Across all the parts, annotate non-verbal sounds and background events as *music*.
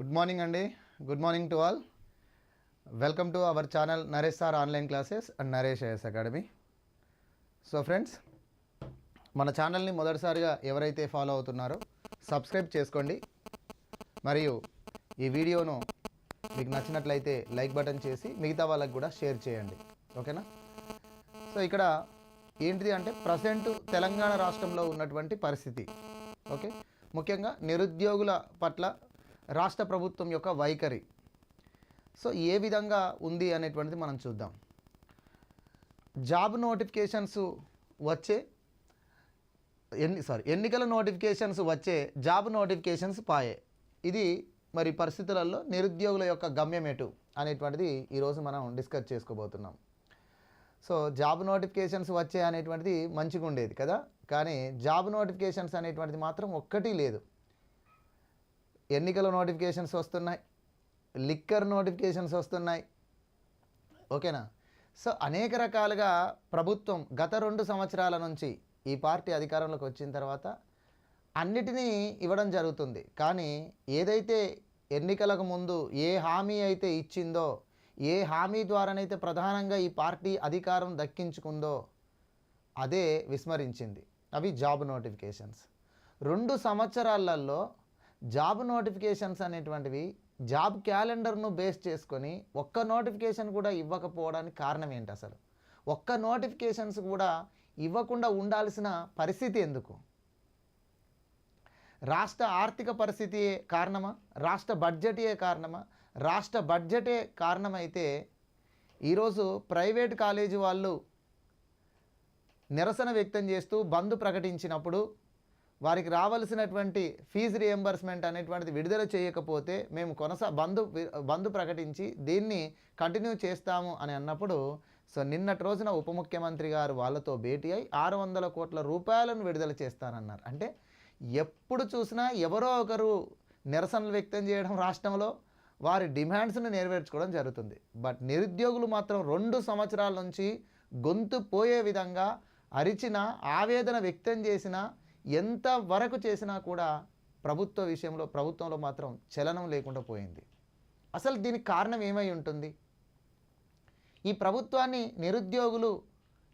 Good morning అండి. Good morning to all. Welcome to our channel Naresh sir online classes and Naresh IS academy. So friends మన ఛానల్ని మొదటిసారిగా ఎవరైతే follow అవుతున్నారో subscribe చేసుకోండి. మరియు ఈ వీడియోను మీకు నచ్చినట్లయితే లైక్ బటన్ చేసి మిగతా వాళ్ళకి కూడా షేర్ చేయండి. ఓకేనా? సో ఇక్కడ ఏంటిది అంటే ప్రజెంట్ తెలంగాణ రాష్ట్రంలో ఉన్నటువంటి పరిస్థితి. ఓకే? ముఖ్యంగా నిరుద్యోగుల పట్ల రాష్ట్ర ప్రభుత్వం యొక్క వైఖరి. సో ఏ విధంగా ఉంది అనేటువంటిది మనం చూద్దాం. జాబ్ నోటిఫికేషన్స్ వచ్చే ఎన్ని సారీ ఎన్నికల నోటిఫికేషన్స్ వచ్చే జాబ్ నోటిఫికేషన్స్ పాయే. ఇది మరి పరిస్థితులలో నిరుద్యోగుల యొక్క గమ్యం ఎటు అనేటువంటిది ఈరోజు మనం డిస్కస్ చేసుకోబోతున్నాం. సో జాబ్ నోటిఫికేషన్స్ వచ్చే అనేటువంటిది మంచిగా ఉండేది కదా? కానీ జాబ్ నోటిఫికేషన్స్ అనేటువంటిది మాత్రం ఒక్కటి లేదు. ఎన్నికల నోటిఫికేషన్స్ వస్తున్నాయి. లిక్కర్ నోటిఫికేషన్స్ వస్తున్నాయి. ఓకేనా? సో అనేక రకాలుగా ప్రభుత్వం గత రెండు సంవత్సరాల నుంచి ఈ పార్టీ అధికారంలోకి వచ్చిన తర్వాత అన్నిటినీ ఇవ్వడం జరుగుతుంది. కానీ ఏదైతే ఎన్నికలకు ముందు ఏ హామీ అయితే ఇచ్చిందో ఏ హామీ ద్వారానైతే ప్రధానంగా ఈ పార్టీ అధికారం దక్కించుకుందో అదే విస్మరించింది. అవి జాబ్ నోటిఫికేషన్స్. రెండు సంవత్సరాలలో జాబ్ నోటిఫికేషన్స్ అనేటువంటివి జాబ్ క్యాలెండర్ను బేస్ చేసుకొని ఒక్క నోటిఫికేషన్ కూడా ఇవ్వకపోవడానికి కారణం ఏంటి అసలు? ఒక్క నోటిఫికేషన్స్ కూడా ఇవ్వకుండా ఉండాల్సిన పరిస్థితి ఎందుకు? రాష్ట్ర ఆర్థిక పరిస్థితియే కారణమా? రాష్ట్ర బడ్జెటే కారణమా? రాష్ట్ర బడ్జెటే కారణమైతే ఈరోజు ప్రైవేట్ కాలేజీ వాళ్ళు నిరసన వ్యక్తం చేస్తూ బంద్ ప్రకటించినప్పుడు వారికి రావాల్సినటువంటి ఫీజు రియంబర్స్మెంట్ అనేటువంటిది విడుదల చేయకపోతే మేము కొనసా బంధు బంధు ప్రకటించి దీన్ని కంటిన్యూ చేస్తాము అని అన్నప్పుడు సో నిన్నటి రోజున ఉప ముఖ్యమంత్రి గారు వాళ్ళతో భేటీ అయి ఆరు వందల కోట్ల రూపాయలను విడుదల చేస్తానన్నారు. అంటే ఎప్పుడు చూసినా ఎవరో ఒకరు నిరసనలు వ్యక్తం చేయడం రాష్ట్రంలో వారి డిమాండ్స్ను నెరవేర్చుకోవడం జరుగుతుంది. బట్ నిరుద్యోగులు మాత్రం రెండు సంవత్సరాల నుంచి గొంతు పోయే విధంగా అరిచిన ఆవేదన వ్యక్తం చేసిన ఎంత వరకు చేసినా కూడా ప్రభుత్వ విషయంలో ప్రభుత్వంలో మాత్రం చలనం లేకుండా పోయింది. అసలు దీనికి కారణం ఏమై ఉంటుంది? ఈ ప్రభుత్వాన్ని నిరుద్యోగులు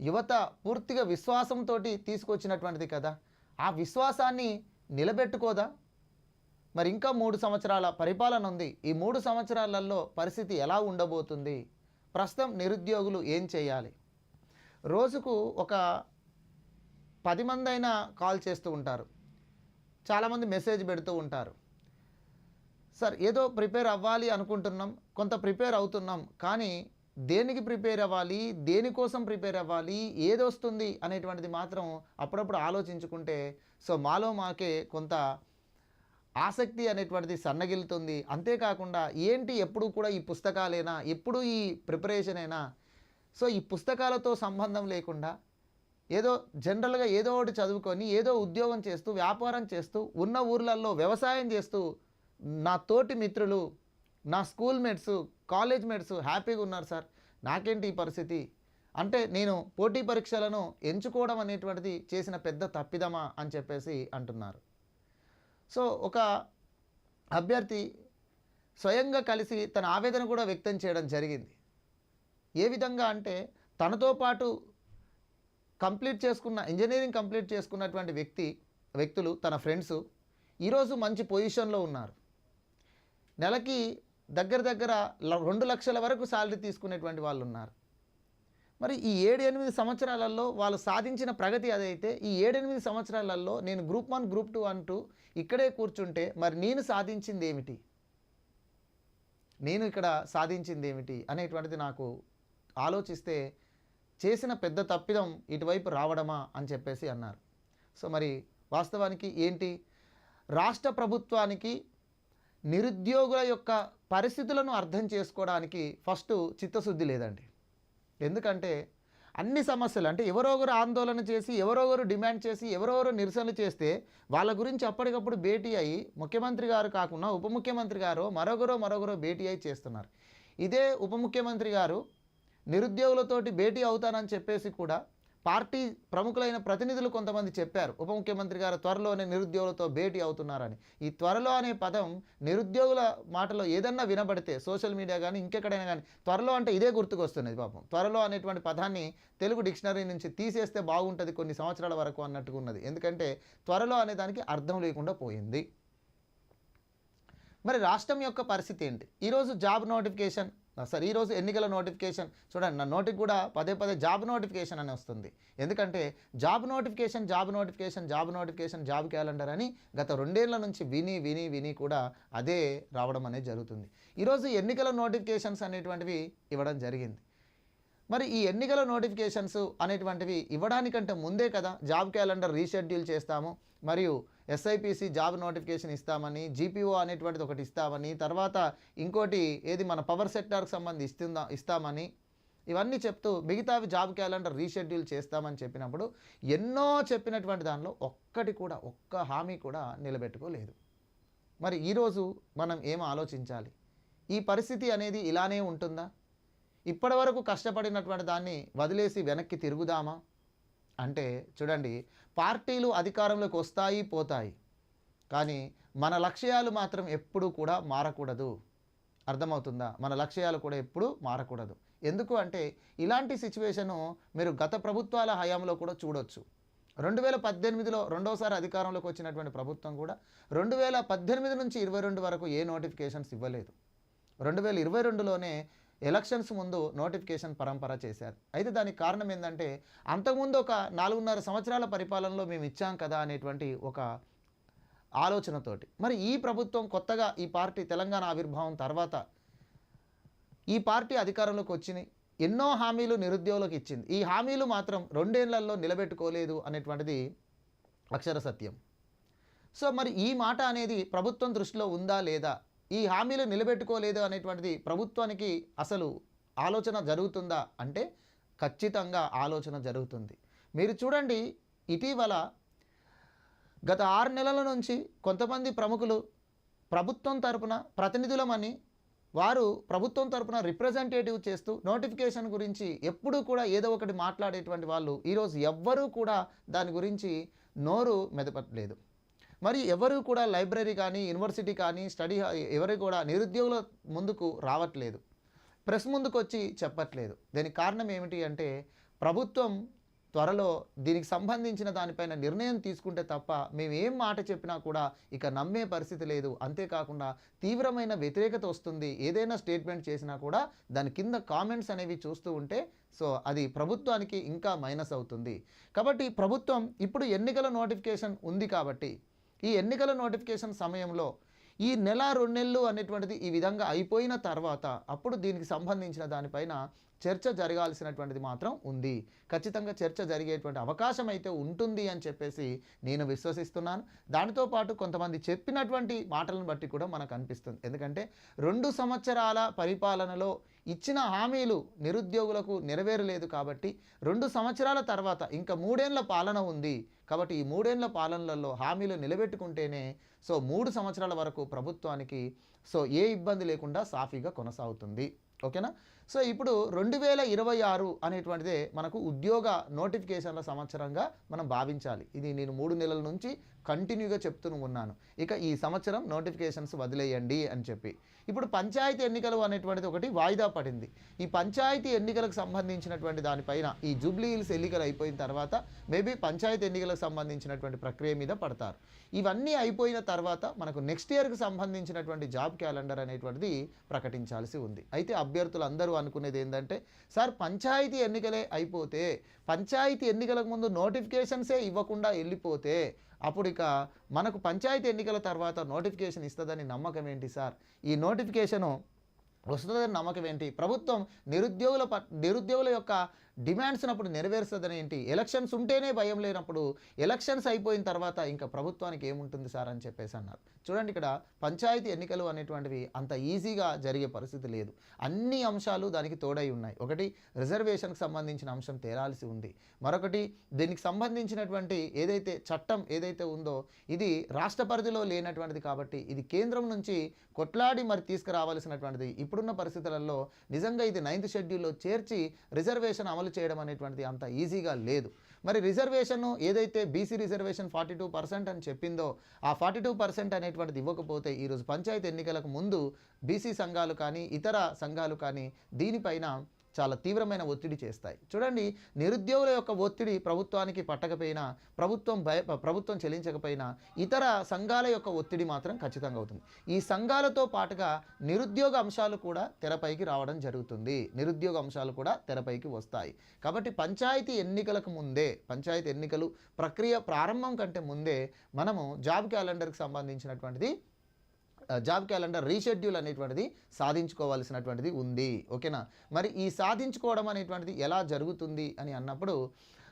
యువత పూర్తిగా విశ్వాసంతో తీసుకొచ్చినటువంటిది కదా. ఆ విశ్వాసాన్ని నిలబెట్టుకోదా? మరి ఇంకా మూడు సంవత్సరాల పరిపాలన ఉంది. ఈ మూడు సంవత్సరాలలో పరిస్థితి ఎలా ఉండబోతుంది? ప్రస్తుతం నిరుద్యోగులు ఏం చేయాలి? రోజుకు ఒక పది మంది అయినా కాల్ చేస్తూ ఉంటారు. చాలామంది మెసేజ్ పెడుతూ ఉంటారు. సార్ ఏదో ప్రిపేర్ అవ్వాలి అనుకుంటున్నాం కొంత ప్రిపేర్ అవుతున్నాం కానీ దేనికి ప్రిపేర్ అవ్వాలి దేనికోసం ప్రిపేర్ అవ్వాలి ఏది వస్తుంది అనేటువంటిది మాత్రం అప్పుడప్పుడు ఆలోచించుకుంటే సో మాలో మాకే కొంత ఆసక్తి అనేటువంటిది సన్నగిలుతుంది అంతేకాకుండా ఏంటి ఎప్పుడు కూడా ఈ పుస్తకాలేనా ఎప్పుడు ఈ ప్రిపరేషన్ అయినా సో ఈ పుస్తకాలతో సంబంధం లేకుండా ఏదో జనరల్గా ఏదో ఒకటి చదువుకొని ఏదో ఉద్యోగం చేస్తూ వ్యాపారం చేస్తూ ఉన్న ఊర్లలో వ్యవసాయం చేస్తూ నా తోటి మిత్రులు నా స్కూల్ మేట్స్ కాలేజ్ మేట్స్ హ్యాపీగా ఉన్నారు సార్. నాకేంటి ఈ పరిస్థితి? అంటే నేను పోటీ పరీక్షలను ఎంచుకోవడం అనేటువంటిది చేసిన పెద్ద తప్పిదమా అని చెప్పేసి అంటున్నారు. సో ఒక అభ్యర్థి స్వయంగా కలిసి తన ఆవేదన కూడా వ్యక్తం చేయడం జరిగింది. ఏ విధంగా అంటే తనతో పాటు కంప్లీట్ చేసుకున్న ఇంజనీరింగ్ కంప్లీట్ చేసుకున్నటువంటి వ్యక్తి వ్యక్తులు తన ఫ్రెండ్స్ ఈరోజు మంచి పొజిషన్లో ఉన్నారు. నెలకి దగ్గర దగ్గర రెండు లక్షల వరకు శాలరీ తీసుకునేటువంటి వాళ్ళు ఉన్నారు. మరి ఈ ఏడు ఎనిమిది సంవత్సరాలలో వాళ్ళు సాధించిన ప్రగతి అదైతే ఈ ఏడెనిమిది సంవత్సరాలలో నేను గ్రూప్ వన్ గ్రూప్ టూ అంటూ ఇక్కడే కూర్చుంటే మరి నేను సాధించింది ఏమిటి నేను ఇక్కడ సాధించింది ఏమిటి అనేటువంటిది నాకు ఆలోచిస్తే చేసిన పెద్ద తప్పిదం ఇటువైపు రావడమా అని చెప్పేసి అన్నారు. సో మరి వాస్తవానికి ఏంటి? రాష్ట్ర ప్రభుత్వానికి నిరుద్యోగుల యొక్క పరిస్థితులను అర్థం చేసుకోవడానికి ఫస్ట్ చిత్తశుద్ధి లేదండి. ఎందుకంటే అన్ని సమస్యలు అంటే ఎవరొకరు ఆందోళన చేసి ఎవరొకరు డిమాండ్ చేసి ఎవరొకరు నిరసనలు చేస్తే వాళ్ళ గురించి అప్పటికప్పుడు భేటీ అయ్యి ముఖ్యమంత్రి గారు కాకుండా ఉప ముఖ్యమంత్రి గారు మరొకరో మరొకరో భేటీ అయ్యి చేస్తున్నారు. ఇదే ఉప ముఖ్యమంత్రి గారు నిరుద్యోగులతోటి భేటీ అవుతానని చెప్పేసి కూడా పార్టీ ప్రముఖులైన ప్రతినిధులు కొంతమంది చెప్పారు. ఉప ముఖ్యమంత్రి గారు త్వరలోనే నిరుద్యోగులతో భేటీ అవుతున్నారని. ఈ త్వరలో అనే పదం నిరుద్యోగుల మాటలో ఏదన్నా వినబడితే సోషల్ మీడియా కానీ ఇంకెక్కడైనా కానీ త్వరలో అంటే ఇదే గుర్తుకొస్తున్నది పాపం. త్వరలో అనేటువంటి పదాన్ని తెలుగు డిక్షనరీ నుంచి తీసేస్తే బాగుంటుంది కొన్ని సంవత్సరాల వరకు అన్నట్టుగా ఉన్నది. ఎందుకంటే త్వరలో అనే దానికి అర్థం లేకుండా పోయింది. మరి రాష్ట్రం యొక్క పరిస్థితి ఏంటి? ఈరోజు జాబ్ నోటిఫికేషన్ సార్ ఈరోజు ఎన్నికల నోటిఫికేషన్ చూడండి నా నోటికి కూడా పదే పదే జాబ్ నోటిఫికేషన్ అని వస్తుంది. ఎందుకంటే job notification job notification job notification job calendar అని గత రెండేళ్ళ నుంచి విని విని విని కూడా అదే రావడం అనేది జరుగుతుంది. ఈరోజు ఎన్నికల నోటిఫికేషన్స్ అనేటువంటివి ఇవ్వడం జరిగింది. మరి ఈ ఎన్నికల నోటిఫికేషన్స్ అనేటువంటివి ఇవ్వడానికంటే ముందే కదా జాబ్ క్యాలెండర్ రీషెడ్యూల్ చేస్తాము. మరియు ఎస్ఐపిసి జాబ్ నోటిఫికేషన్ ఇస్తామని జీపీఓ అనేటువంటిది ఒకటి ఇస్తామని తర్వాత ఇంకోటి ఏది మన పవర్ సెక్టార్కి సంబంధించి ఇస్తుందా ఇస్తామని ఇవన్నీ చెప్తూ మిగతావి జాబ్ క్యాలెండర్ రీషెడ్యూల్ చేస్తామని చెప్పినప్పుడు ఎన్నో చెప్పినటువంటి దానిలో ఒక్కటి కూడా ఒక్క హామీ కూడా నిలబెట్టుకోలేదు. మరి ఈరోజు మనం ఏం ఆలోచించాలి? ఈ పరిస్థితి అనేది ఇలానే ఉంటుందా? ఇప్పటివరకు కష్టపడినటువంటి దాన్ని వదిలేసి వెనక్కి తిరుగుదామా? అంటే చూడండి పార్టీలు అధికారంలోకి వస్తాయి పోతాయి. కానీ మన లక్ష్యాలు మాత్రం ఎప్పుడూ కూడా మారకూడదు. అర్థమవుతుందా? మన లక్ష్యాలు కూడా ఎప్పుడూ మారకూడదు. ఎందుకు అంటే ఇలాంటి సిచ్యువేషను మీరు గత ప్రభుత్వాల హయాంలో కూడా చూడొచ్చు. రెండు వేల పద్దెనిమిదిలో రెండోసారి అధికారంలోకి వచ్చినటువంటి ప్రభుత్వం కూడా రెండు వేల పద్దెనిమిది నుంచి ఇరవై రెండు వరకు ఏ నోటిఫికేషన్స్ ఇవ్వలేదు. రెండు వేల ఇరవై రెండులోనే ఎలక్షన్స్ ముందు నోటిఫికేషన్ పరంపర చేశారు. అయితే దానికి కారణం ఏంటంటే అంతకుముందు ఒక నాలుగున్నర సంవత్సరాల పరిపాలనలో మేము ఇచ్చాం కదా అనేటువంటి ఒక ఆలోచనతోటి. మరి ఈ ప్రభుత్వం కొత్తగా ఈ పార్టీ తెలంగాణ ఆవిర్భావం తర్వాత ఈ పార్టీ అధికారంలోకి వచ్చినాయి ఎన్నో హామీలు నిరుద్యోగులకు ఇచ్చింది. ఈ హామీలు మాత్రం రెండేళ్ళలో నిలబెట్టుకోలేదు అనేటువంటిది అక్షర సత్యం. సో మరి ఈ మాట అనేది ప్రభుత్వం దృష్టిలో ఉందా లేదా? ఈ హామీలు నిలబెట్టుకోలేదు అనేటువంటిది ప్రభుత్వానికి అసలు ఆలోచన జరుగుతుందా అంటే ఖచ్చితంగా ఆలోచన జరుగుతుంది. మీరు చూడండి ఇటీవల గత ఆరు నెలల నుంచి కొంతమంది ప్రముఖులు ప్రభుత్వం తరపున ప్రతినిధులమని వారు ప్రభుత్వం తరపున రిప్రజెంటేటివ్ చేస్తూ నోటిఫికేషన్ గురించి ఎప్పుడూ కూడా ఏదో ఒకటి మాట్లాడేటువంటి వాళ్ళు ఈరోజు ఎవ్వరూ కూడా దాని గురించి నోరు మెదపట్లేదు. మరి ఎవరు కూడా లైబ్రరీ కానీ యూనివర్సిటీ కానీ స్టడీ ఎవరు కూడా నిరుద్యోగుల ముందుకు రావట్లేదు. ప్రెస్ ముందుకు వచ్చి చెప్పట్లేదు. దీనికి కారణం ఏమిటి అంటే ప్రభుత్వం త్వరలో దీనికి సంబంధించిన దానిపైన నిర్ణయం తీసుకుంటే తప్ప మేము ఏం మాట చెప్పినా కూడా ఇక నమ్మే పరిస్థితి లేదు. అంతేకాకుండా తీవ్రమైన వ్యతిరేకత వస్తుంది. ఏదైనా స్టేట్మెంట్ చేసినా కూడా దాని కింద కామెంట్స్ అనేవి చూస్తూ ఉంటే సో అది ప్రభుత్వానికి ఇంకా మైనస్ అవుతుంది. కాబట్టి ప్రభుత్వం ఇప్పుడు ఎన్నికల నోటిఫికేషన్ ఉంది కాబట్టి ఈ ఎన్నికల నోటిఫికేషన్ సమయంలో ఈ నెల రెండు నెలలు అనేటువంటిది ఈ విధంగా అయిపోయిన తర్వాత అప్పుడు దీనికి సంబంధించిన దానిపైన చర్చ జరగాల్సినటువంటిది మాత్రం ఉంది. ఖచ్చితంగా చర్చ జరిగేటువంటి అవకాశం అయితే ఉంటుంది అని చెప్పేసి నేను విశ్వసిస్తున్నాను. దానితో పాటు కొంతమంది చెప్పినటువంటి మాటలను బట్టి కూడా మనకు అనిపిస్తుంది. ఎందుకంటే రెండు సంవత్సరాల పరిపాలనలో ఇచ్చిన హామీలు నిరుద్యోగులకు నెరవేరలేదు కాబట్టి రెండు సంవత్సరాల తర్వాత ఇంకా మూడేళ్ళ పాలన ఉంది. కాబట్టి ఈ మూడేళ్ళ పాలనలలో హామీలు నిలబెట్టుకుంటేనే సో మూడు సంవత్సరాల వరకు ప్రభుత్వానికి సో ఏ ఇబ్బంది లేకుండా సాఫీగా కొనసాగుతుంది. ఓకేనా? సో ఇప్పుడు రెండు వేల ఇరవై ఆరు అనేటువంటిదే మనకు ఉద్యోగ నోటిఫికేషన్ల సంవత్సరంగా మనం భావించాలి. ఇది నేను మూడు నెలల నుంచి కంటిన్యూగా చెప్తూనే ఉన్నాను. ఇక ఈ సంవత్సరం నోటిఫికేషన్స్ వదిలేయండి అని చెప్పి. ఇప్పుడు పంచాయతీ ఎన్నికలు అనేటువంటిది ఒకటి వాయిదా పడింది. ఈ పంచాయతీ ఎన్నికలకు సంబంధించినటువంటి దానిపైన ఈ జూబ్లీ హిల్స్ ఎన్నికలు అయిపోయిన తర్వాత మేబీ పంచాయతీ ఎన్నికలకు సంబంధించినటువంటి ప్రక్రియ మీద పడతారు. ఇవన్నీ అయిపోయిన తర్వాత మనకు నెక్స్ట్ ఇయర్కి సంబంధించినటువంటి జాబ్ క్యాలెండర్ అనేటువంటిది ప్రకటించాల్సి ఉంది. అయితే అభ్యర్థులు అందరూ అనుకునేది ఏంటంటే సార్ పంచాయతీ ఎన్నికలే అయిపోతే పంచాయతీ ఎన్నికలకు ముందు నోటిఫికేషన్సే ఇవ్వకుండా వెళ్ళిపోతే అప్పుడు ఇక మనకు పంచాయతీ ఎన్నికల తర్వాత నోటిఫికేషన్ ఇస్తుందని నమ్మకం ఏంటి సార్? ఈ నోటిఫికేషను వస్తుందని నమ్మకం ఏంటి? ప్రభుత్వం నిరుద్యోగుల పట్ నిరుద్యోగుల యొక్క డిమాండ్స్ అప్పుడు నెరవేరుస్తుందని ఏంటి ఎలక్షన్స్ ఉంటేనే భయం లేనప్పుడు ఎలక్షన్స్ అయిపోయిన తర్వాత ఇంకా ప్రభుత్వానికి ఏముంటుంది సార్ అని చెప్పేసి అన్నారు. చూడండి ఇక్కడ పంచాయతీ ఎన్నికలు అనేటువంటివి అంత ఈజీగా జరిగే పరిస్థితి లేదు. అన్ని అంశాలు దానికి తోడై ఉన్నాయి. ఒకటి రిజర్వేషన్కి సంబంధించిన అంశం తేరాల్సి ఉంది. మరొకటి దీనికి సంబంధించినటువంటి ఏదైతే చట్టం ఏదైతే ఉందో ఇది రాష్ట్ర పరిధిలో లేనటువంటిది కాబట్టి ఇది కేంద్రం నుంచి కొట్లాడి మరి తీసుకురావాల్సినటువంటిది ఇప్పుడున్న పరిస్థితులలో నిజంగా ఇది నైన్త్ షెడ్యూల్లో చేర్చి రిజర్వేషన్ అమలు అమలు చేయడం అనేటువంటిది అంత ఈజీగా లేదు. మరి రిజర్వేషన్ ఏదైతే BC reservation forty two percent అని చెప్పిందో ఆ ఫార్టీ టూ పర్సెంట్ అనేటువంటిది ఇవ్వకపోతే ఈరోజు పంచాయతీ ఎన్నికలకు ముందు బీసీ సంఘాలు కానీ ఇతర సంఘాలు కానీ దీనిపైన చాలా తీవ్రమైన ఒత్తిడి చేస్తాయి. చూడండి నిరుద్యోగుల యొక్క ఒత్తిడి ప్రభుత్వానికి పట్టకపోయినా ప్రభుత్వం భయ ప్రభుత్వం చెల్లించకపోయినా ఇతర సంఘాల యొక్క ఒత్తిడి మాత్రం ఖచ్చితంగా అవుతుంది. ఈ సంఘాలతో పాటుగా నిరుద్యోగ అంశాలు కూడా తెరపైకి రావడం జరుగుతుంది. నిరుద్యోగ అంశాలు కూడా తెరపైకి వస్తాయి. కాబట్టి పంచాయతీ ఎన్నికలకు ముందే పంచాయతీ ఎన్నికలు ప్రక్రియ ప్రారంభం కంటే ముందే మనము జాబ్ క్యాలెండర్కి సంబంధించినటువంటిది జాబ్ క్యాలెండర్ రీషెడ్యూల్ అనేటువంటిది సాధించుకోవాల్సినటువంటిది ఉంది. ఓకేనా? మరి ఈ సాధించుకోవడం అనేటువంటిది ఎలా జరుగుతుంది అని అన్నప్పుడు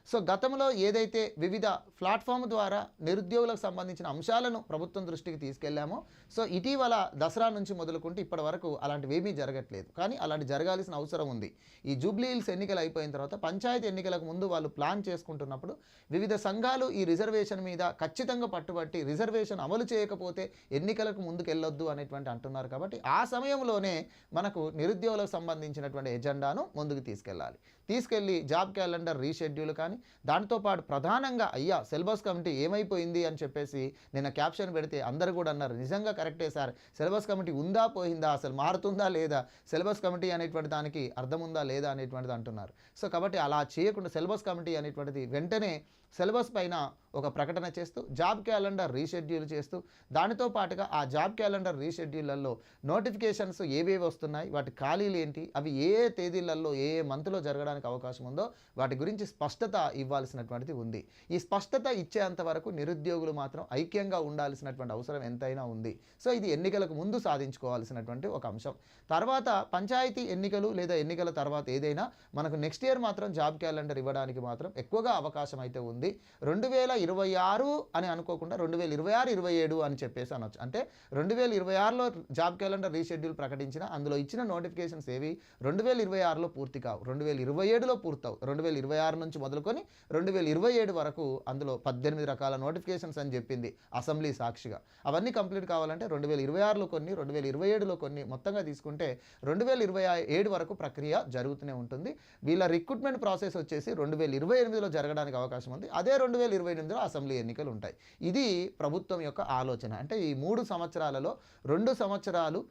సో గతంలో ఏదైతే వివిధ ప్లాట్ఫామ్ ద్వారా నిరుద్యోగులకు సంబంధించిన అంశాలను ప్రభుత్వం దృష్టికి తీసుకెళ్ళామో సో ఇటీవల దసరా నుంచి మొదలుకుంటే ఇప్పటి వరకు అలాంటివేమీ జరగట్లేదు. కానీ అలాంటి జరగాల్సిన అవసరం ఉంది. ఈ జూబ్లీ హిల్స్ ఎన్నికలు అయిపోయిన తర్వాత పంచాయతీ ఎన్నికలకు ముందు వాళ్ళు ప్లాన్ చేసుకుంటున్నప్పుడు వివిధ సంఘాలు ఈ రిజర్వేషన్ మీద ఖచ్చితంగా పట్టుబట్టి రిజర్వేషన్ అమలు చేయకపోతే ఎన్నికలకు ముందుకెళ్ళొద్దు అనేటువంటి అంటున్నారు కాబట్టి ఆ సమయంలోనే మనకు నిరుద్యోగులకు సంబంధించినటువంటి ఎజెండాను ముందుకు తీసుకెళ్ళాలి. తీసుకెళ్ళి జాబ్ క్యాలెండర్ రీషెడ్యూల్ కానీ దాంతోపాటు ప్రధానంగా అయ్యా సిలబస్ కమిటీ ఏమైపోయింది? అని చెప్పేసి నిన్న క్యాప్షన్ పెడితే అందరు కూడా అన్నారు. నిజంగా కరెక్టే సార్. సిలబస్ కమిటీ ఉందా పోయిందా అసలు మారుతుందా లేదా? సిలబస్ కమిటీ అనేటువంటి దానికి అర్థం ఉందా లేదా అనేటువంటిది అంటున్నారు. సో కాబట్టి అలా చేయకుండా సిలబస్ కమిటీ అనేటువంటిది వెంటనే సిలబస్ పైన ఒక ప్రకటన చేస్తూ జాబ్ క్యాలెండర్ రీషెడ్యూల్ చేస్తూ దానితో పాటుగా ఆ జాబ్ క్యాలెండర్ రీషెడ్యూళ్ళలో నోటిఫికేషన్స్ ఏవేవి వస్తున్నాయి వాటి ఖాళీలు ఏంటి అవి ఏ ఏ తేదీలలో ఏ ఏ మంత్లో జరగడానికి అవకాశం ఉందో వాటి గురించి స్పష్టత ఇవ్వాల్సినటువంటిది ఉంది. ఈ స్పష్టత ఇచ్చేంత వరకు నిరుద్యోగులు మాత్రం ఐక్యంగా ఉండాల్సినటువంటి అవసరం ఎంతైనా ఉంది. సో ఇది ఎన్నికలకు ముందు సాధించుకోవాల్సినటువంటి ఒక అంశం. తర్వాత పంచాయతీ ఎన్నికలు లేదా ఎన్నికల తర్వాత ఏదైనా మనకు నెక్స్ట్ ఇయర్ మాత్రం జాబ్ క్యాలెండర్ ఇవ్వడానికి మాత్రం ఎక్కువగా అవకాశం అయితే ఉంది. రెండు వేల ఇరవై ఆరు అని అనుకోకుండా రెండు వేల ఇరవై ఆరు ఇరవై ఏడు అని చెప్పేసి అనొచ్చు అంటే రెండు వేల ఇరవై ఆరులో జాబ్ క్యాలెండర్ రీషెడ్యూల్ ప్రకటించిన అందులో ఇచ్చిన నోటిఫికేషన్స్ ఏవి రెండు వేల ఇరవై ఆరులో పూర్తి కావు రెండు వేల ఇరవై ఏడులో పూర్తవు రెండు వేల ఇరవై ఆరు నుంచి మొదలుకొని రెండు వేల ఇరవై ఏడు వరకు అందులో పద్దెనిమిది రకాల నోటిఫికేషన్స్ అని చెప్పింది అసెంబ్లీ సాక్షిగా అవన్నీ కంప్లీట్ కావాలంటే రెండు వేల ఇరవై ఆరులో కొన్ని రెండు వేల ఇరవై ఏడులో కొన్ని మొత్తంగా తీసుకుంటే రెండు వేల ఇరవై ఏడు వరకు ప్రక్రియ జరుగుతూనే ఉంటుంది వీళ్ళ రిక్రూట్మెంట్ ప్రాసెస్ వచ్చేసి రెండు వేల ఇరవై ఎనిమిదిలో జరగడానికి అవకాశం ఉంది అదే రెండు వేల ఇరవై ఎనిమిదిలో అసెంబ్లీ ఎన్నికలు ఉంటాయి. ఇది ప్రభుత్వం యొక్క ఆలోచన. అంటే ఈ మూడు సంవత్సరాలలో రెండు సంవత్సరాలు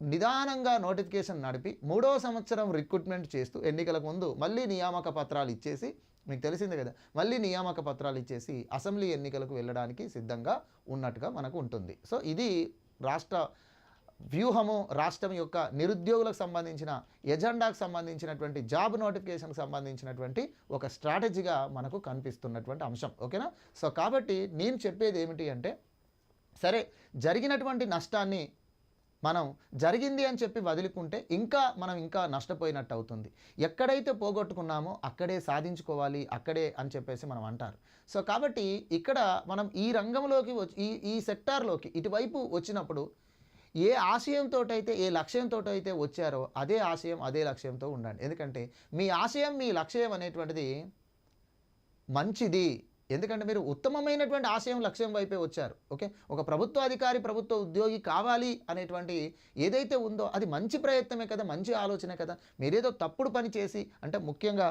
నిదానంగా నోటిఫికేషన్ నడిపి మూడో సంవత్సరం రిక్రూట్మెంట్ చేస్తూ ఎన్నికలకు ముందు మళ్ళీ నియామక పత్రాలు ఇచ్చేసి మీకు తెలిసిందే కదా మళ్ళీ నియామక పత్రాలు ఇచ్చేసి అసెంబ్లీ ఎన్నికలకు వెళ్ళడానికి సిద్ధంగా ఉన్నట్టుగా మనకు ఉంటుంది. సో ఇది రాష్ట్ర వ్యూహము రాష్ట్రం యొక్క నిరుద్యోగులకు సంబంధించిన ఎజెండాకు సంబంధించినటువంటి జాబ్ నోటిఫికేషన్కి సంబంధించినటువంటి ఒక స్ట్రాటజీగా మనకు కనిపిస్తున్నటువంటి అంశం. ఓకేనా? సో కాబట్టి నేను చెప్పేది ఏమిటి అంటే సరే జరిగినటువంటి నష్టాన్ని మనం జరిగింది అని చెప్పి వదులుకుంటే ఇంకా మనం ఇంకా నష్టపోయినట్టు అవుతుంది. ఎక్కడైతే పోగొట్టుకున్నామో అక్కడే సాధించుకోవాలి అక్కడే అని చెప్పేసి మనం అంటారు. సో కాబట్టి ఇక్కడ మనం ఈ రంగంలోకి వచ్చి ఈ ఈ సెక్టార్లోకి ఇటువైపు వచ్చినప్పుడు ఏ ఆశయంతో అయితే ఏ లక్ష్యంతో అయితే వచ్చారో అదే ఆశయం అదే లక్ష్యంతో ఉండండి. ఎందుకంటే మీ ఆశయం మీ లక్ష్యం అనేటువంటిది మంచిది. ఎందుకంటే మీరు ఉత్తమమైనటువంటి ఆశయం లక్ష్యం వైపే వచ్చారు. ఓకే? ఒక ప్రభుత్వ అధికారి ప్రభుత్వ ఉద్యోగి కావాలి అనేటువంటి ఏదైతే ఉందో అది మంచి ప్రయత్నమే కదా మంచి ఆలోచనే కదా. మీరేదో తప్పుడు పని చేసి అంటే ముఖ్యంగా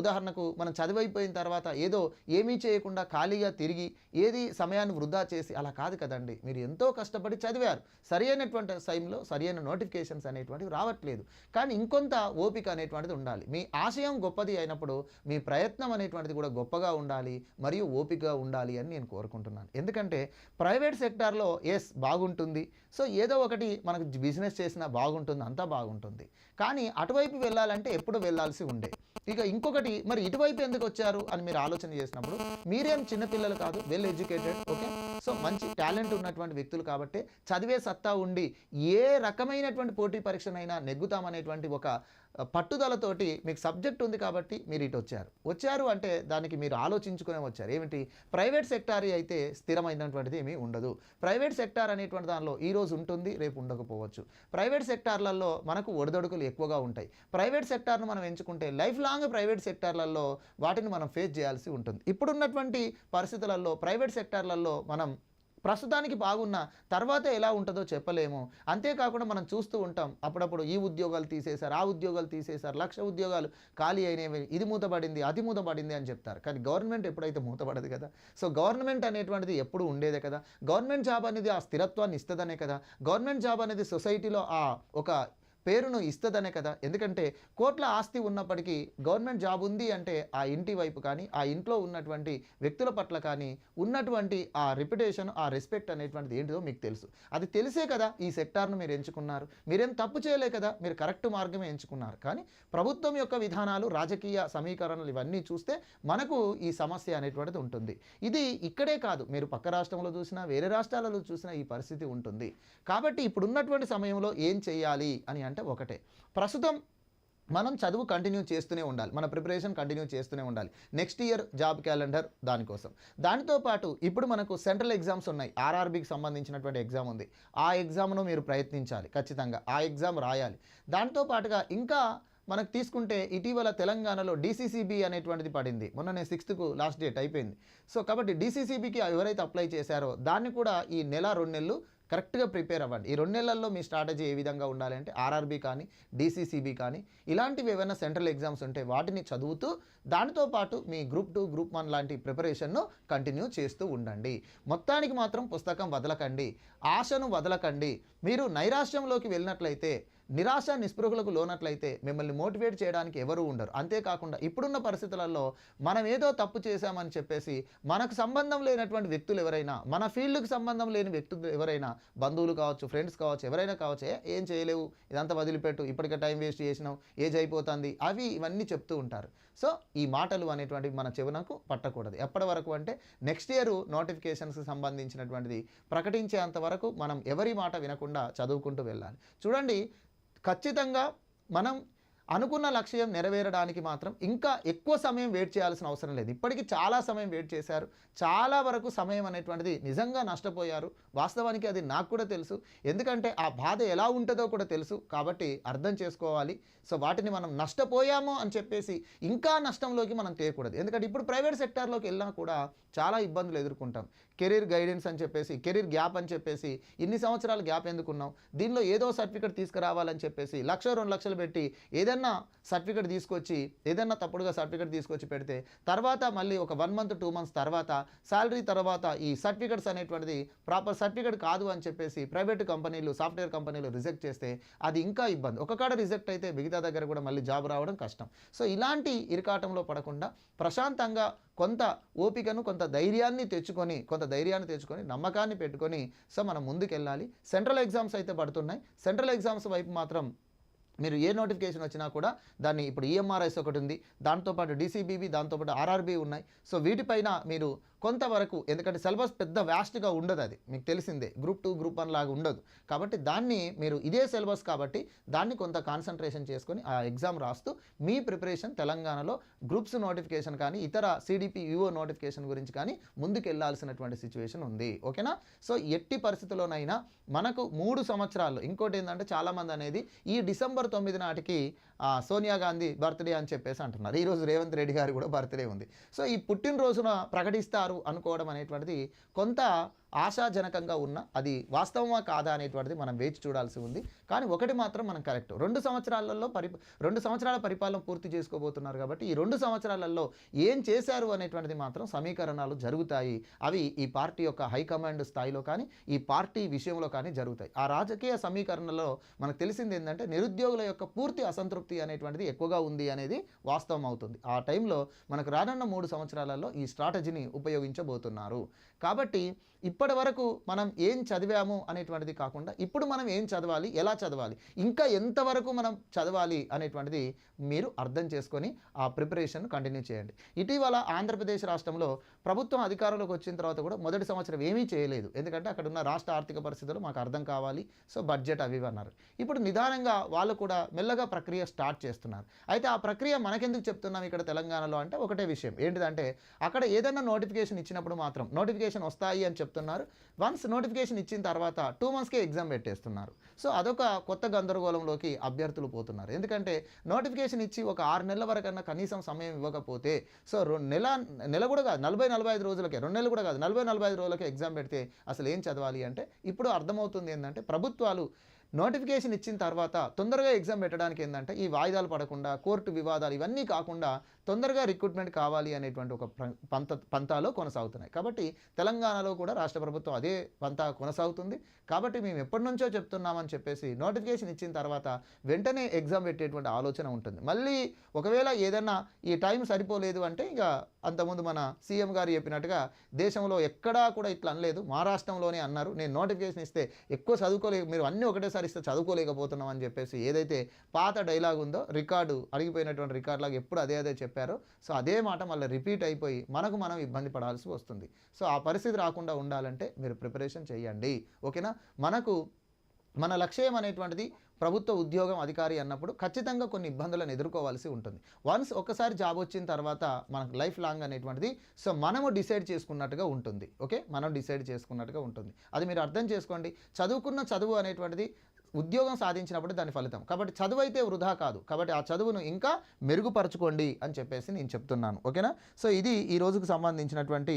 ఉదాహరణకు మనం చదివైపోయిన తర్వాత ఏదో ఏమీ చేయకుండా ఖాళీగా తిరిగి ఏది సమయాన్ని వృధా చేసి అలా కాదు కదండి. మీరు ఎంతో కష్టపడి చదివారు. సరి అయినటువంటి టైంలో సరి అయిన నోటిఫికేషన్స్ అనేటువంటివి రావట్లేదు. కానీ ఇంకొంత ఓపిక అనేటువంటిది ఉండాలి. మీ ఆశయం గొప్పది అయినప్పుడు మీ ప్రయత్నం అనేటువంటిది కూడా గొప్పగా ఉండాలి. మరియు ఓపికగా ఉండాలి అని నేను కోరుకుంటున్నాను. ఎందుకంటే ప్రైవేట్ సెక్టార్లో ఎస్ బాగుంటుంది. సో ఏదో ఒకటి మనకు బిజినెస్ చేసినా బాగుంటుంది అంతా బాగుంటుంది. కానీ అటువైపు వెళ్ళాలంటే ఎప్పుడు వెళ్ళాల్సి ఉండే. ఇక ఇంకొకటి మరి ఇటువైపు ఎందుకు వచ్చారు అని మీరు ఆలోచన చేసినప్పుడు మీరేం చిన్నపిల్లలు కాదు వెల్ ఎడ్యుకేటెడ్ ఓకే సో మంచి టాలెంట్ ఉన్నటువంటి వ్యక్తులు కాబట్టి చదివే సత్తా ఉండి ఏ రకమైనటువంటి పోటీ పరీక్షనైనా నెగ్గుతామనేటువంటి ఒక పట్టుదలతోటి మీకు సబ్జెక్ట్ ఉంది కాబట్టి మీరు ఇటు వచ్చారు. వచ్చారు అంటే దానికి మీరు ఆలోచించుకునే వచ్చారు. ఏమిటి? ప్రైవేట్ సెక్టార్ అయితే స్థిరమైనటువంటిది ఏమీ ఉండదు. ప్రైవేట్ సెక్టార్ అనేటువంటి దానిలో ఈ రోజు ఉంటుంది రేపు ఉండకపోవచ్చు. ప్రైవేట్ సెక్టార్లలో మనకు ఒడిదొడుకులు ఎక్కువగా ఉంటాయి. ప్రైవేట్ సెక్టార్ను మనం ఎంచుకుంటే లైఫ్ లాంగ్ ప్రైవేట్ సెక్టార్లలో వాటిని మనం ఫేస్ చేయాల్సి ఉంటుంది. ఇప్పుడున్నటువంటి పరిస్థితులలో ప్రైవేట్ సెక్టార్లలో మనం ప్రస్తుతానికి బాగున్నా తర్వాత ఎలా ఉంటుందో చెప్పలేము. అంతేకాకుండా మనం చూస్తూ ఉంటాం. అప్పుడప్పుడు ఈ ఉద్యోగాలు తీసేశారు ఆ ఉద్యోగాలు తీసేశారు లక్ష ఉద్యోగాలు ఖాళీ అయినవి ఇది మూతపడింది అది మూతపడింది అని చెప్తారు. కానీ గవర్నమెంట్ ఎప్పుడైతే మూతపడదు కదా? సో గవర్నమెంట్ అనేటువంటిది ఎప్పుడు ఉండేదే కదా? గవర్నమెంట్ జాబ్ అనేది ఆ స్థిరత్వాన్ని ఇస్తుందనే కదా? గవర్నమెంట్ జాబ్ అనేది సొసైటీలో ఆ ఒక పేరును ఇస్తుందనే కదా. ఎందుకంటే కోట్ల ఆస్తి ఉన్నప్పటికీ గవర్నమెంట్ జాబ్ ఉంది అంటే ఆ ఇంటి వైపు కానీ ఆ ఇంట్లో ఉన్నటువంటి వ్యక్తుల పట్ల కానీ ఉన్నటువంటి ఆ రిప్యుటేషన్ ఆ రెస్పెక్ట్ అనేటువంటిది ఏంటిదో మీకు తెలుసు. అది తెలిసే కదా ఈ సెక్టార్ను మీరు ఎంచుకున్నారు. మీరేం తప్పు చేయలే కదా మీరు కరెక్ట్ మార్గమే ఎంచుకున్నారు. కానీ ప్రభుత్వం యొక్క విధానాలు రాజకీయ సమీకరణలు ఇవన్నీ చూస్తే మనకు ఈ సమస్య అనేటువంటిది ఉంటుంది. ఇది ఇక్కడే కాదు. మీరు పక్క రాష్ట్రంలో చూసినా వేరే రాష్ట్రాలలో చూసినా ఈ పరిస్థితి ఉంటుంది. కాబట్టి ఇప్పుడున్నటువంటి సమయంలో ఏం చేయాలి అని అంటే ఒకటే. ప్రస్తుతం మనం చదువు కంటిన్యూ చేస్తూనే ఉండాలి. మన ప్రిపరేషన్ కంటిన్యూ చేస్తూనే ఉండాలి. నెక్స్ట్ ఇయర్ జాబ్ క్యాలెండర్ దానికోసం. దానితో పాటు ఇప్పుడు మనకు సెంట్రల్ ఎగ్జామ్స్ ఉన్నాయి. ఆర్ఆర్బికి సంబంధించినటువంటి ఎగ్జామ్ ఉంది. ఆ ఎగ్జామ్ను మీరు ప్రయత్నించాలి. ఖచ్చితంగా ఆ ఎగ్జామ్ రాయాలి. దాంతో పాటుగా ఇంకా మనకు తీసుకుంటే ఇటీవల తెలంగాణలో డీసీసీబీ అనేటువంటిది పడింది. మొన్ననే సిక్స్త్కు లాస్ట్ డేట్ అయిపోయింది. సో కాబట్టి డీసీసీబీకి ఎవరైతే అప్లై చేశారో దాన్ని కూడా ఈ నెల రెండు నెలలు కరెక్ట్గా ప్రిపేర్ అవ్వండి. ఈ రెండు నెలల్లో మీ స్ట్రాటజీ ఏ విధంగా ఉండాలంటే ఆర్ఆర్బీ కానీ డీసీసీబీ కానీ ఇలాంటివి ఏవైనా సెంట్రల్ ఎగ్జామ్స్ ఉంటే వాటిని చదువుతూ దానితో పాటు మీ గ్రూప్ టూ గ్రూప్ వన్ లాంటి ప్రిపరేషన్ను కంటిన్యూ చేస్తూ ఉండండి. మొత్తానికి మాత్రం పుస్తకం వదలకండి. ఆశను వదలకండి. మీరు నైరాశ్యంలోకి వెళ్ళినట్లయితే నిరాశ నిస్పృహలకు లోనట్లయితే మిమ్మల్ని మోటివేట్ చేయడానికి ఎవరు ఉండరు. అంతేకాకుండా ఇప్పుడున్న పరిస్థితులలో మనం ఏదో తప్పు చేశామని చెప్పేసి మనకు సంబంధం లేనటువంటి వ్యక్తులు ఎవరైనా మన ఫీల్డ్కి సంబంధం లేని వ్యక్తులు ఎవరైనా బంధువులు కావచ్చు ఫ్రెండ్స్ కావచ్చు ఎవరైనా కావచ్చు ఏం చేయలేవు ఇదంతా వదిలిపెట్టు ఇప్పటికే టైం వేస్ట్ చేసినావు ఏజ్ అయిపోతుంది అవి ఇవన్నీ చెప్తూ ఉంటారు. సో ఈ మాటలు అనేటువంటివి మన చెవునకు పట్టకూడదు. ఎప్పటి వరకు అంటే నెక్స్ట్ ఇయర్ నోటిఫికేషన్స్కి సంబంధించినటువంటిది ప్రకటించేంత వరకు మనం ఎవరి మాట వినకుండా చదువుకుంటూ వెళ్ళాలి. చూడండి ఖచ్చితంగా మనం అనుకున్న లక్ష్యం నెరవేరడానికి మాత్రం ఇంకా ఎక్కువ సమయం వెయిట్ చేయాల్సిన అవసరం లేదు. ఇప్పటికీ చాలా సమయం వెయిట్ చేశారు. చాలా వరకు సమయం అనేటువంటిది నిజంగా నష్టపోయారు. వాస్తవానికి అది నాకు కూడా తెలుసు. ఎందుకంటే ఆ బాధ ఎలా ఉంటుందో కూడా తెలుసు. కాబట్టి అర్థం చేసుకోవాలి. సో వాటిని మనం నష్టపోయాము అని చెప్పేసి ఇంకా నష్టంలోకి మనం తేయకూడదు. ఎందుకంటే ఇప్పుడు ప్రైవేట్ సెక్టార్లోకి వెళ్ళినా కూడా చాలా ఇబ్బందులు ఎదుర్కొంటాం. కెరీర్ గైడెన్స్ అని చెప్పేసి కెరీర్ గ్యాప్ అని చెప్పేసి ఇన్ని సంవత్సరాలు గ్యాప్ ఎందుకున్నాం దీనిలో ఏదో సర్టిఫికేట్ తీసుకురావాలని చెప్పేసి లక్ష రెండు లక్షలు పెట్టి ఏదన్నా సర్టిఫికేట్ తీసుకొచ్చి ఏదన్నా తప్పుడుగా సర్టిఫికెట్ తీసుకొచ్చి పెడితే తర్వాత మళ్ళీ ఒక వన్ మంత్ టూ మంత్స్ తర్వాత శాలరీ తర్వాత ఈ సర్టిఫికేట్స్ అనేటువంటిది ప్రాపర్ సర్టిఫికేట్ కాదు అని చెప్పేసి ప్రైవేట్ కంపెనీలు సాఫ్ట్వేర్ కంపెనీలు రిజెక్ట్ చేస్తే అది ఇంకా ఇబ్బంది. ఒక కాడ రిజెక్ట్ అయితే మిగతా దగ్గర కూడా మళ్ళీ జాబ్ రావడం కష్టం. సో ఇలాంటి ఇరకాటంలో పడకుండా ప్రశాంతంగా కొంత ఓపికను కొంత ధైర్యాన్ని తెచ్చుకొని కొంత ధైర్యాన్ని తెచ్చుకొని నమ్మకాన్ని పెట్టుకొని సో మనం ముందుకెళ్ళాలి. సెంట్రల్ ఎగ్జామ్స్ అయితే పడుతున్నాయి. సెంట్రల్ ఎగ్జామ్స్ వైపు మాత్రం మీరు ఏ నోటిఫికేషన్ వచ్చినా కూడా దాన్ని ఇప్పుడు ఈఎంఆర్ఎస్ ఒకటి ఉంది. దాంతోపాటు డీసీబీబీ దాంతోపాటు ఆర్ఆర్బీ ఉన్నాయి. సో వీటిపైన మీరు కొంతవరకు ఎందుకంటే సిలబస్ పెద్ద వ్యాస్ట్గా ఉండదు అది. మీకు తెలిసిందే గ్రూప్ టూ గ్రూప్ వన్ లాగా ఉండదు. కాబట్టి దాన్ని మీరు ఇదే సిలబస్ కాబట్టి దాన్ని కొంత కాన్సన్ట్రేషన్ చేసుకొని ఆ ఎగ్జామ్ రాస్తూ మీ ప్రిపరేషన్ తెలంగాణలో గ్రూప్స్ నోటిఫికేషన్ కానీ ఇతర సిడిపి యుఓ నోటిఫికేషన్ గురించి కానీ ముందుకు వెళ్ళాల్సినటువంటి సిచ్యువేషన్ ఉంది. ఓకేనా? సో ఎట్టి పరిస్థితుల్లోనైనా మనకు మూడు సంవత్సరాలు ఇంకోటి ఏంటంటే చాలామంది అనేది ఈ డిసెంబర్ తొమ్మిది నాటికి సోనియా గాంధీ బర్త్డే అని చెప్పేసి అంటున్నారు. ఈరోజు రేవంత్ రెడ్డి గారు కూడా బర్త్డే ఉంది. సో ఈ పుట్టినరోజున ప్రకటిస్తారు అనుకోవడం అనేటువంటిది కొంత ఆశాజనకంగా ఉన్న అది వాస్తవమా కాదా అనేటువంటిది మనం వేచి చూడాల్సి ఉంది. కానీ ఒకటి మాత్రం మనం కరెక్ట్. రెండు సంవత్సరాలలో పరి రెండు సంవత్సరాల పరిపాలన పూర్తి చేసుకోబోతున్నారు కాబట్టి ఈ రెండు సంవత్సరాలలో ఏం చేశారు అనేటువంటిది మాత్రం సమీకరణాలు జరుగుతాయి. అవి ఈ పార్టీ యొక్క హైకమాండ్ స్థాయిలో కానీ ఈ పార్టీ విషయంలో కానీ జరుగుతాయి. ఆ రాజకీయ సమీకరణలో మనకు తెలిసింది ఏంటంటే నిరుద్యోగుల యొక్క పూర్తి అసంతృప్తి అనేటువంటిది ఎక్కువగా ఉంది అనేది వాస్తవం అవుతుంది. ఆ టైంలో మనకు రానున్న మూడు సంవత్సరాలలో ఈ స్ట్రాటజీని ఉపయోగించబోతున్నారు. కాబట్టి ఇప్పటి వరకు మనం ఏం చదివాము అనేటువంటిది కాకుండా ఇప్పుడు మనం ఏం చదవాలి ఎలా చదవాలి ఇంకా ఎంతవరకు మనం చదవాలి అనేటువంటిది మీరు అర్థం చేసుకొని ఆ ప్రిపరేషన్ కంటిన్యూ చేయండి. ఇటీవల ఆంధ్రప్రదేశ్ రాష్ట్రంలో ప్రభుత్వం అధికారంలోకి వచ్చిన తర్వాత కూడా మొదటి సంవత్సరం ఏమీ చేయలేదు. ఎందుకంటే అక్కడ ఉన్న రాష్ట్ర ఆర్థిక పరిస్థితులు మాకు అర్థం కావాలి. సో బడ్జెట్ అవి ఇవి అన్నారు. ఇప్పుడు నిదానంగా వాళ్ళు కూడా మెల్లగా ప్రక్రియ స్టార్ట్ స్టార్ట్ చేస్తున్నారు. అయితే ఆ ప్రక్రియ మనకెందుకు చెప్తున్నాం ఇక్కడ తెలంగాణలో అంటే ఒకటే విషయం. ఏంటిదంటే అక్కడ ఏదైనా నోటిఫికేషన్ ఇచ్చినప్పుడు మాత్రం నోటిఫికేషన్ వస్తాయి అని చెప్తున్నారు. వన్స్ నోటిఫికేషన్ ఇచ్చిన తర్వాత టూ మంత్స్కే ఎగ్జామ్ పెట్టేస్తున్నారు. సో అదొక కొత్త గందరగోళంలోకి అభ్యర్థులు పోతున్నారు. ఎందుకంటే నోటిఫికేషన్ ఇచ్చి ఒక ఆరు నెలల వరకన్నా కనీసం సమయం ఇవ్వకపోతే సో రెండు నెల నెల కూడా కాదు నలభై నలభై ఐదు రోజులకే రెండు నెలలు కూడా కాదు నలభై నలభై ఐదు రోజులకే ఎగ్జామ్ పెడితే అసలు ఏం చదవాలి అంటే ఇప్పుడు అర్థమవుతుంది ఏంటంటే ప్రభుత్వాలు నోటిఫికేషన్ ఇచ్చిన తర్వాత తొందరగా ఎగ్జామ్ పెట్టడానికి ఏంటంటే ఈ వాయిదాలు పడకుండా కోర్టు వివాదాలు ఇవన్నీ కాకుండా తొందరగా రిక్రూట్మెంట్ కావాలి అనేటువంటి ఒక పంత పంతాలో కొనసాగుతున్నాయి. కాబట్టి తెలంగాణలో కూడా రాష్ట్ర ప్రభుత్వం అదే పంతా కొనసాగుతుంది. కాబట్టి మేము ఎప్పటి నుంచో చెప్తున్నామని చెప్పేసి నోటిఫికేషన్ ఇచ్చిన తర్వాత వెంటనే ఎగ్జామ్ పెట్టేటువంటి ఆలోచన ఉంటుంది. మళ్ళీ ఒకవేళ ఏదైనా ఈ టైం సరిపోలేదు అంటే ఇక అంతకుముందు మన సీఎం గారు చెప్పినట్టుగా దేశంలో ఎక్కడా కూడా ఇట్లా అనలేదు. మహారాష్ట్రంలోనే అన్నారు. నేను నోటిఫికేషన్ ఇస్తే ఎక్కువ చదువుకోలేక మీరు అన్నీ ఒకటేసారి ఇస్తే చదువుకోలేకపోతున్నాం అని చెప్పేసి ఏదైతే పాత డైలాగ్ ఉందో రికార్డు అడిగిపోయినటువంటి రికార్డులాగా ఎప్పుడు అదే అదే చెప్పారు. సో అదే మాట మళ్ళీ రిపీట్ అయిపోయి మనకు మనం ఇబ్బంది పడాల్సి వస్తుంది. సో ఆ పరిస్థితి రాకుండా ఉండాలంటే మీరు ప్రిపరేషన్ చేయండి. ఓకేనా? మనకు మన లక్ష్యం అనేటువంటిది ప్రభుత్వ ఉద్యోగం అధికారి అన్నప్పుడు ఖచ్చితంగా కొన్ని ఇబ్బందులను ఎదుర్కోవాల్సి ఉంటుంది. వన్స్ ఒకసారి జాబ్ వచ్చిన తర్వాత మనకు లైఫ్ లాంగ్ అనేటువంటిది సో మనము డిసైడ్ చేసుకున్నట్టుగా ఉంటుంది. ఓకే? మనం డిసైడ్ చేసుకున్నట్టుగా ఉంటుంది. అది మీరు అర్థం చేసుకోండి. చదువుకున్న చదువు అనేటువంటిది ఉద్యోగం సాధించినప్పుడు దాని ఫలితం. కాబట్టి చదువు అయితే వృధా కాదు. కాబట్టి ఆ చదువును ఇంకా మెరుగుపరచుకోండి అని చెప్పేసి నేను చెప్తున్నాను. ఓకేనా? సో ఇది ఈ రోజుకు సంబంధించినటువంటి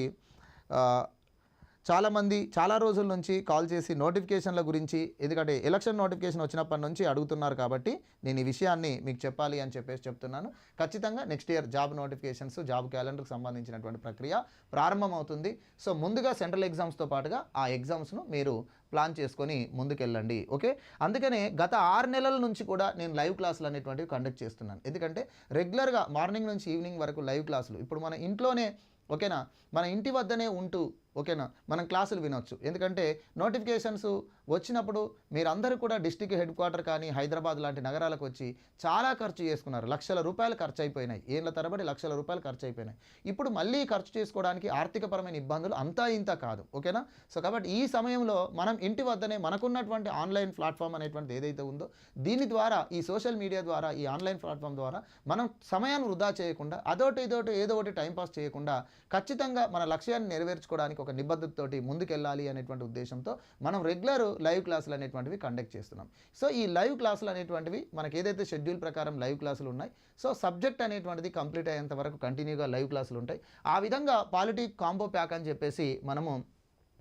చాలామంది చాలా రోజుల నుంచి కాల్ చేసి నోటిఫికేషన్ల గురించి ఎందుకంటే ఎలక్షన్ నోటిఫికేషన్ వచ్చినప్పటి నుంచి అడుగుతున్నారు కాబట్టి నేను ఈ విషయాన్ని మీకు చెప్పాలి అని చెప్పేసి చెప్తున్నాను. ఖచ్చితంగా next year job notifications job క్యాలెండర్కి సంబంధించినటువంటి ప్రక్రియ ప్రారంభమవుతుంది. సో ముందుగా సెంట్రల్ ఎగ్జామ్స్తో పాటుగా ఆ ఎగ్జామ్స్ను మీరు ప్లాన్ చేసుకొని ముందుకెళ్ళండి. ఓకే? అందుకనే గత ఆరు నెలల నుంచి కూడా నేను లైవ్ క్లాసులు అనేటువంటివి కండక్ట్ చేస్తున్నాను. ఎందుకంటే రెగ్యులర్గా మార్నింగ్ నుంచి ఈవినింగ్ వరకు లైవ్ క్లాసులు ఇప్పుడు మన ఇంట్లోనే ఓకేనా? మన ఇంటి వద్దనే ఉంటూ ఓకేనా? మనం క్లాసులు వినొచ్చు. ఎందుకంటే నోటిఫికేషన్స్ వచ్చినప్పుడు మీరందరూ కూడా డిస్టిక్ హెడ్ క్వార్టర్ కానీ హైదరాబాద్ లాంటి నగరాలకు వచ్చి చాలా ఖర్చు చేసుకున్నారు. లక్షల రూపాయలు ఖర్చు అయిపోయినాయి ఏళ్ళ తరబడి లక్షల రూపాయలు ఖర్చు అయిపోయినాయి ఇప్పుడు మళ్ళీ ఖర్చు చేసుకోవడానికి ఆర్థికపరమైన ఇబ్బందులు అంతా ఇంత కాదు. ఓకేనా? సో కాబట్టి ఈ సమయంలో మనం ఇంటి వద్దనే మనకున్నటువంటి ఆన్లైన్ ప్లాట్ఫామ్ అనేటువంటిది ఏదైతే ఉందో దీని ద్వారా ఈ సోషల్ మీడియా ద్వారా ఈ ఆన్లైన్ ప్లాట్ఫామ్ ద్వారా మనం సమయాన్ని వృధా చేయకుండా అదోటి ఇదోటి ఏదో ఒకటి టైంపాస్ చేయకుండా ఖచ్చితంగా మన లక్ష్యాన్ని నెరవేర్చుకోవడానికి ఒక నిబద్ధతతోటి ముందుకెళ్ళాలి అనేటువంటి ఉద్దేశంతో మనం రెగ్యులర్ లైవ్ క్లాసులు అనేటువంటివి కండక్ట్ చేస్తున్నాం. సో ఈ లైవ్ క్లాసులు అనేటువంటివి మనకి ఏదైతే షెడ్యూల్ ప్రకారం లైవ్ క్లాసులు ఉన్నాయి సో సబ్జెక్ట్ అనేటువంటిది కంప్లీట్ అయ్యేంత వరకు కంటిన్యూగా లైవ్ క్లాసులు ఉంటాయి. ఆ విధంగా పాలిటీ కాంబో ప్యాక్ అని చెప్పేసి మనము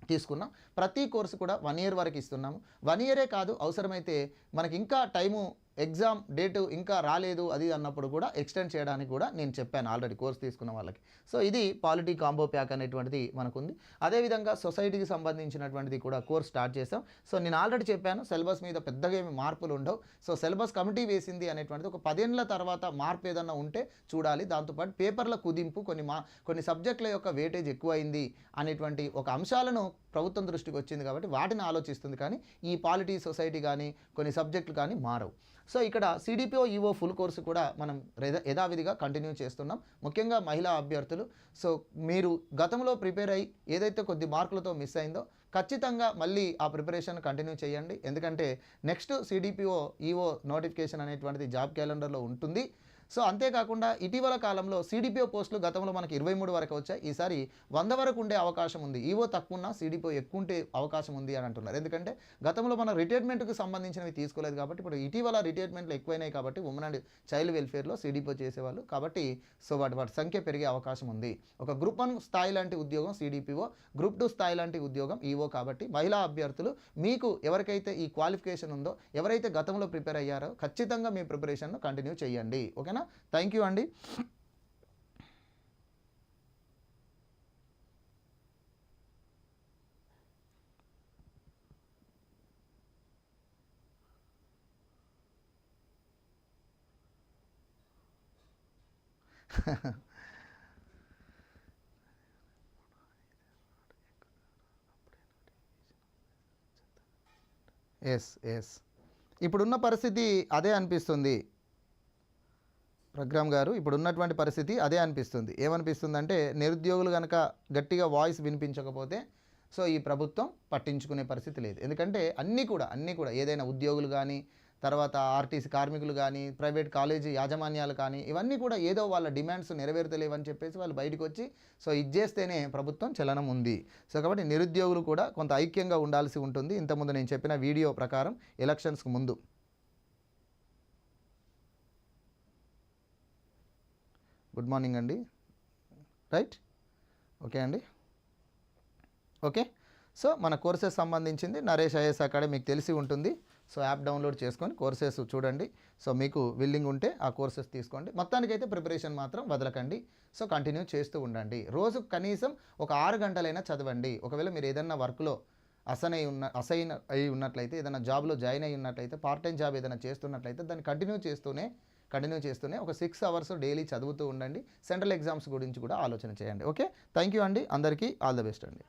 తీసుకున్నాం. ప్రతి కోర్సు కూడా వన్ ఇయర్ వరకు ఇస్తున్నాము. వన్ ఇయరే కాదు అవసరమైతే మనకి ఇంకా టైము ఎగ్జామ్ డేటు ఇంకా రాలేదు అది అన్నప్పుడు కూడా ఎక్స్టెండ్ చేయడానికి కూడా నేను చెప్పాను ఆల్రెడీ కోర్స్ తీసుకున్న వాళ్ళకి. సో ఇది పాలిటీ కాంబో ప్యాక్ అనేటువంటిది మనకుంది. అదేవిధంగా సొసైటీకి సంబంధించినటువంటిది కూడా కోర్స్ స్టార్ట్ చేసాం సో నేను ఆల్రెడీ చెప్పాను సిలబస్ మీద పెద్దగా ఏమి మార్పులు ఉండవు. సో సిలబస్ కమిటీ వేసింది అనేటువంటిది ఒక పదేళ్ళ తర్వాత మార్పు ఏదన్నా ఉంటే చూడాలి. దాంతోపాటు పేపర్ల కుదింపు కొన్ని మా కొన్ని సబ్జెక్టుల యొక్క వేటేజ్ ఎక్కువైంది అనేటువంటి ఒక అంశాలను ప్రభుత్వం దృష్టికి వచ్చింది కాబట్టి వాటిని ఆలోచిస్తుంది కానీ ఈ పాలిటీ సొసైటీ కానీ కొన్ని సబ్జెక్టులు కానీ మారవు. సో ఇక్కడ సిడిపిఓ ఈఓ ఫుల్ కోర్సు కూడా మనం యథావిధిగా కంటిన్యూ చేస్తున్నాం. ముఖ్యంగా మహిళా అభ్యర్థులు. సో మీరు గతంలో ప్రిపేర్ అయ్యి ఏదైతే కొద్ది మార్కులతో మిస్ అయిందో ఖచ్చితంగా మళ్ళీ ఆ ప్రిపరేషన్ కంటిన్యూ చేయండి. ఎందుకంటే నెక్స్ట్ సిడిపిఓ ఈఓ నోటిఫికేషన్ అనేటువంటిది జాబ్ క్యాలెండర్లో ఉంటుంది. సో అంతేకాకుండా ఇటీవల కాలంలో సిడిపిఓ పోస్టులు గతంలో మనకి ఇరవై మూడు వరకు వచ్చాయి. ఈసారి వంద వరకు ఉండే అవకాశం ఉంది. ఈవో తక్కువ ఉన్నా సిడిపిఓ ఎక్కువ ఉంటే అవకాశం ఉంది అని అంటున్నారు. ఎందుకంటే గతంలో మన రిటైర్మెంట్కి సంబంధించినవి తీసుకోలేదు కాబట్టి ఇప్పుడు ఇటీవల రిటైర్మెంట్లు ఎక్కువైనాయి కాబట్టి ఉమెన్ అండ్ చైల్డ్ వెల్ఫేర్లో సిడిపిఓ చేసేవాళ్ళు. కాబట్టి సో వాటి వాటి సంఖ్య పెరిగే అవకాశం ఉంది. ఒక గ్రూప్ వన్ స్థాయి లాంటి ఉద్యోగం సిడిపిఓ గ్రూప్ టూ స్థాయి లాంటి ఉద్యోగం ఈవో కాబట్టి మహిళా అభ్యర్థులు మీకు ఎవరికైతే ఈ క్వాలిఫికేషన్ ఉందో ఎవరైతే గతంలో ప్రిపేర్ అయ్యారో ఖచ్చితంగా మీ ప్రిపరేషన్ను కంటిన్యూ చేయండి. ఓకేనా? థ్యాంక్ యూ అండి. *laughs* ఎస్ ఎస్ ఇప్పుడున్న పరిస్థితి అదే అనిపిస్తుంది. ప్రగ్రామ్ గారు ఇప్పుడు ఉన్నటువంటి పరిస్థితి అదే అనిపిస్తుంది. ఏమనిపిస్తుందంటే నిరుద్యోగులు కనుక గట్టిగా వాయిస్ వినిపించకపోతే సో ఈ ప్రభుత్వం పట్టించుకునే పరిస్థితి లేదు. ఎందుకంటే అన్నీ కూడా అన్నీ కూడా ఏదైనా ఉద్యోగులు కానీ తర్వాత ఆర్టీసీ కార్మికులు కానీ ప్రైవేట్ కాలేజీ యాజమాన్యాలు కానీ ఇవన్నీ కూడా ఏదో వాళ్ళ డిమాండ్స్ నెరవేరుతలేవని చెప్పేసి వాళ్ళు బయటకు వచ్చి సో ఇది చేస్తేనే ప్రభుత్వం చలనం ఉంది. సో కాబట్టి నిరుద్యోగులు కూడా కొంత ఐక్యంగా ఉండాల్సి ఉంటుంది. ఇంతకుముందు నేను చెప్పిన వీడియో ప్రకారం ఎలక్షన్స్కి ముందు. గుడ్ మార్నింగ్ అండి. రైట్? ఓకే అండి. ఓకే. సో మన కోర్సెస్ సంబంధించింది నరేష్ ఐఎస్ అకాడమీ మీకు తెలిసి ఉంటుంది. సో యాప్ డౌన్లోడ్ చేసుకొని కోర్సెస్ చూడండి. సో మీకు విల్లింగ్ ఉంటే ఆ కోర్సెస్ తీసుకోండి. మొత్తానికైతే ప్రిపరేషన్ మాత్రం వదలకండి. సో కంటిన్యూ చేస్తూ ఉండండి. రోజు కనీసం ఒక ఆరు గంటలైనా చదవండి. ఒకవేళ మీరు ఏదైనా వర్క్లో అసనై ఉన్న అసైన్ అయి ఉన్నట్లయితే ఏదైనా జాబ్లో జాయిన్ అయి ఉన్నట్లయితే పార్ట్ టైం జాబ్ ఏదైనా చేస్తున్నట్లయితే దాన్ని కంటిన్యూ చేస్తూనే కంటిన్యూ చేస్తూనే ఒక సిక్స్ అవర్స్ డైలీ చదువుతూ ఉండండి. సెంట్రల్ ఎగ్జామ్స్ గురించి కూడా ఆలోచన చేయండి. ఓకే? థ్యాంక్ యూ అండి. అందరికీ ఆల్ ద బెస్ట్ అండి.